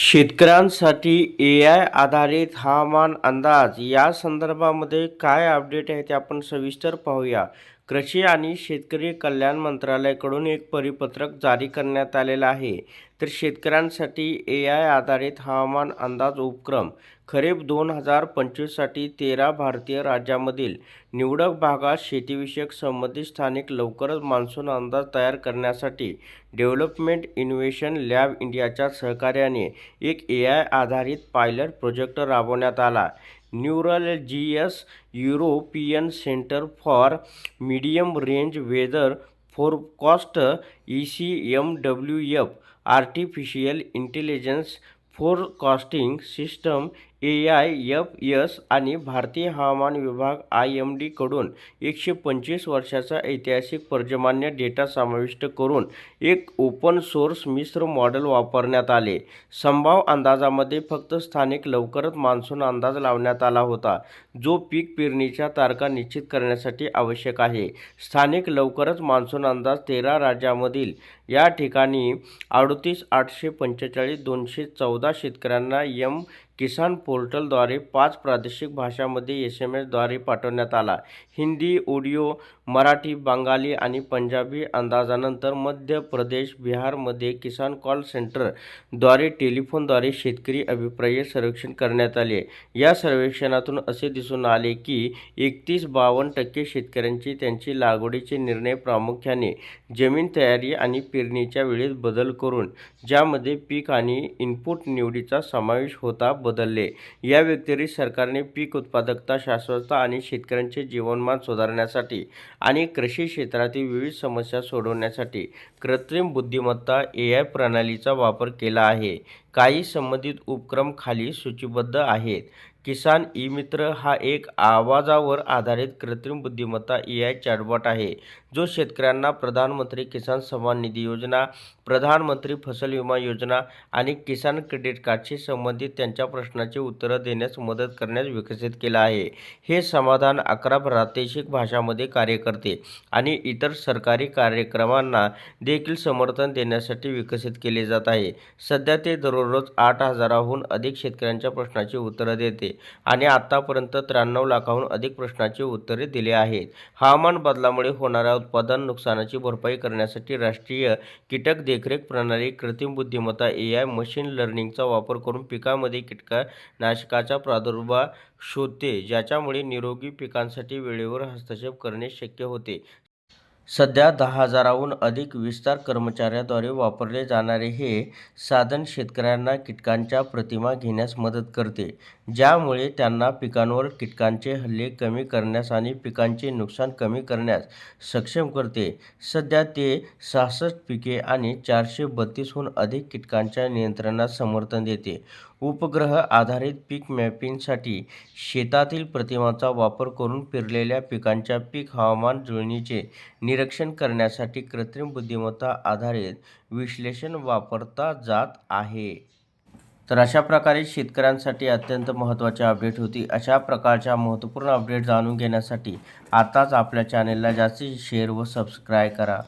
शेतकऱ्यांसाठी ए आय आधारित हवामान अंदाज या संदर्भामध्ये काय अपडेट आहे ते आपण सविस्तर पाहूया. कृषी आणि शेतकरी कल्याण मंत्रालयाकडून एक परिपत्रक जारी करण्यात आलेलं आहे. तर शेतकऱ्यांसाठी ए आय आधारित हवामान अंदाज उपक्रम खरीप दोन हजार पंचवीससाठी तेरा भारतीय राज्यामधील निवडक भागात शेतीविषयक संबंधित स्थानिक लवकरच मान्सून अंदाज तयार करण्यासाठी डेव्हलपमेंट इनोव्हेशन लॅब इंडियाच्या सहकार्याने एक ए आय आधारित पायलट प्रोजेक्ट राबवण्यात आला. Neurology's European Center for Medium Range Weather Forecast ECMWF Artificial Intelligence Forecasting System A I F S आणि भारतीय हवामान विभाग आय एम डीकडून एकशे पंचवीस वर्षाचा ऐतिहासिक पर्जमान्य डेटा समाविष्ट करून एक ओपन सोर्स मिश्र मॉडेल वापरण्यात आले. संभाव अंदाजामध्ये फक्त स्थानिक लवकरच मान्सून अंदाज लावण्यात आला होता जो पीक पेरणीच्या तारखा निश्चित करण्यासाठी आवश्यक आहे. स्थानिक लवकरच मान्सून अंदाज तेरा राज्यामधील या ठिकाणी अडतीस आठशे पंचेचाळीस दोनशे चौदा शेतकऱ्यांना यम किसान पोर्टलद्वारे पाच प्रादेशिक भाषांमध्ये एस एम एसद्वारे पाठवण्यात आला. हिंदी ओडिओ मराठी बंगाली आणि पंजाबी अंदाजानंतर मध्य प्रदेश बिहारमध्ये किसान कॉल सेंटरद्वारे टेलिफोनद्वारे शेतकरी अभिप्राय सर्वेक्षण करण्यात आले. या सर्वेक्षणातून असे दिसून आले की एकतीस बावन्न टक्के शेतकऱ्यांची त्यांची लागवडीचे निर्णय प्रामुख्याने जमीन तयारी आणि पेरणीच्या वेळेत बदल करून ज्यामध्ये पीक आणि इनपुट निवडीचा समावेश होता बदलले. या व्यतिरिक्त सरकारने पीक उत्पादकता शाश्वतता आणि शेतकऱ्यांचे जीवनमान सुधारण्यासाठी आणि कृषी क्षेत्रातील विविध समस्या सोडवण्यासाठी कृत्रिम बुद्धिमत्ता ए आय प्रणालीचा वापर केला आहे. काही संबंधित उपक्रम खाली सूचीबद्ध आहेत. किसान ई मित्र हा एक आवाजावर आधारित कृत्रिम बुद्धिमत्ता ए आय चॅटबॉट आहे जो शेतकऱ्यांना प्रधानमंत्री किसान सन्मान निधी योजना प्रधानमंत्री फसल विमा योजना आणि किसान क्रेडिट कार्डशी संबंधित त्यांच्या प्रश्नाची उत्तरं देण्यास मदत करण्यास विकसित केला आहे. हे समाधान अकरा प्रादेशिक भाषांमध्ये कार्य करते आणि इतर सरकारी कार्यक्रमांना देखील समर्थन देण्यासाठी विकसित केले जात आहे. सध्या ते दररोज आठ हजाराहून अधिक शेतकऱ्यांच्या प्रश्नाची उत्तरं देते. आणि आतापर्यंत त्र्याण्णव लाखाहून अधिक प्रश्नांची उत्तरे दिली आहेत. हवामान बदलामुळे होणाऱ्या उत्पादन नुकसानाची भरपाई करण्यासाठी राष्ट्रीय कीटक देखरेख प्रणाली कृत्रिम बुद्धिमत्ता ए आय मशीन लर्निंगचा वापर करून पिकामध्ये कीटकनाशकाचा प्रादुर्भाव शोधते ज्याच्यामुळे निरोगी पिकांसाठी वेळेवर हस्तक्षेप करणे शक्य होते. सध्या दहा हजाराहून अधिक विस्तार कर्मचाऱ्याद्वारे वापरले जाणारे हे साधन शेतकऱ्यांना कीटकांच्या प्रतिमा घेण्यास मदत करते ज्यामुळे त्यांना पिकांवर कीटकांचे हल्ले कमी करण्यास आणि पिकांचे नुकसान कमी करण्यास सक्षम करते. सध्या ते सहासष्ट पिके आणि चारशे बत्तीसहून अधिक कीटकांच्या नियंत्रणास समर्थन देते. उपग्रह आधारित पीक मॅपिंगसाठी शेतातील प्रतिमांचा वापर करून पेरलेल्या पिकांच्या पीक हवामान जुळणीचे निरीक्षण करण्यासाठी कृत्रिम बुद्धिमत्ता आधारित विश्लेषण वापरता जात आहे. तर अशा प्रकारे शेतकऱ्यांसाठी अत्यंत महत्त्वाची अपडेट होती. अशा प्रकारच्या महत्त्वपूर्ण अपडेट जाणून घेण्यासाठी आताच आपल्या चॅनेलला जास्तीत शेअर व सबस्क्राईब करा.